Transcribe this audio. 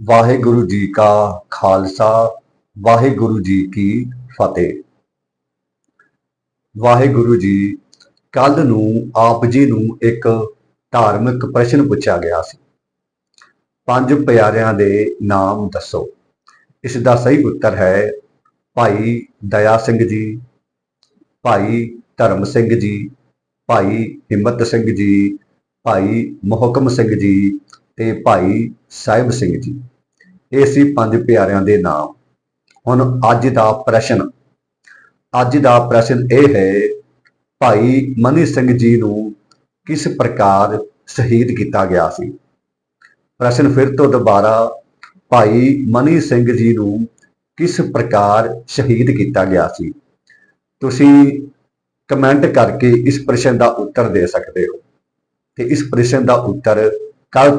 ਵਾਹਿਗੁਰੂ ਜੀ ਕਾ ਖਾਲਸਾ, ਵਾਹਿਗੁਰੂ ਜੀ ਕੀ ਫਤਿਹ। ਵਾਹਿਗੁਰੂ ਜੀ ਕੱਲ ਨੂੰ ਆਪ ਜੀ ਨੂੰ ਇੱਕ ਧਾਰਮਿਕ ਪ੍ਰਸ਼ਨ ਪੁੱਛਿਆ ਗਿਆ ਸੀ। ਪੰਜ ਪਿਆਰਿਆਂ ਦੇ ਨਾਮ ਦੱਸੋ। ਇਸ ਦਾ ਸਹੀ ਉੱਤਰ ਹੈ ਭਾਈ ਦਇਆ ਸਿੰਘ ਜੀ, ਭਾਈ ਧਰਮ ਸਿੰਘ ਜੀ, ਭਾਈ ਹਿੰਮਤ ਸਿੰਘ ਜੀ, ਭਾਈ ਮੁਹਕਮ ਸਿੰਘ ਜੀ ਤੇ ਭਾਈ ਸਾਹਿਬ ਸਿੰਘ ਜੀ। ਇਹ ਸੀ ਪੰਜ ਪਿਆਰਿਆਂ ਦੇ ਨਾਮ। ਹੁਣ ਅੱਜ ਦਾ ਪ੍ਰਸ਼ਨ। ਅੱਜ ਦਾ ਪ੍ਰਸ਼ਨ ਇਹ ਹੈ, ਭਾਈ ਮਨੀ ਸਿੰਘ ਜੀ ਨੂੰ ਕਿਸ ਪ੍ਰਕਾਰ ਸ਼ਹੀਦ ਕੀਤਾ ਗਿਆ ਸੀ? ਪ੍ਰਸ਼ਨ ਫਿਰ ਤੋਂ ਦੁਬਾਰਾ, ਭਾਈ ਮਨੀ ਸਿੰਘ ਜੀ ਨੂੰ ਕਿਸ ਪ੍ਰਕਾਰ ਸ਼ਹੀਦ ਕੀਤਾ ਗਿਆ ਸੀ? ਤੁਸੀਂ ਕਮੈਂਟ ਕਰਕੇ ਇਸ ਪ੍ਰਸ਼ਨ ਦਾ ਉੱਤਰ ਦੇ ਸਕਦੇ ਹੋ। ਤੇ ਇਸ ਪ੍ਰਸ਼ਨ ਦਾ ਉੱਤਰ ਕੱਲ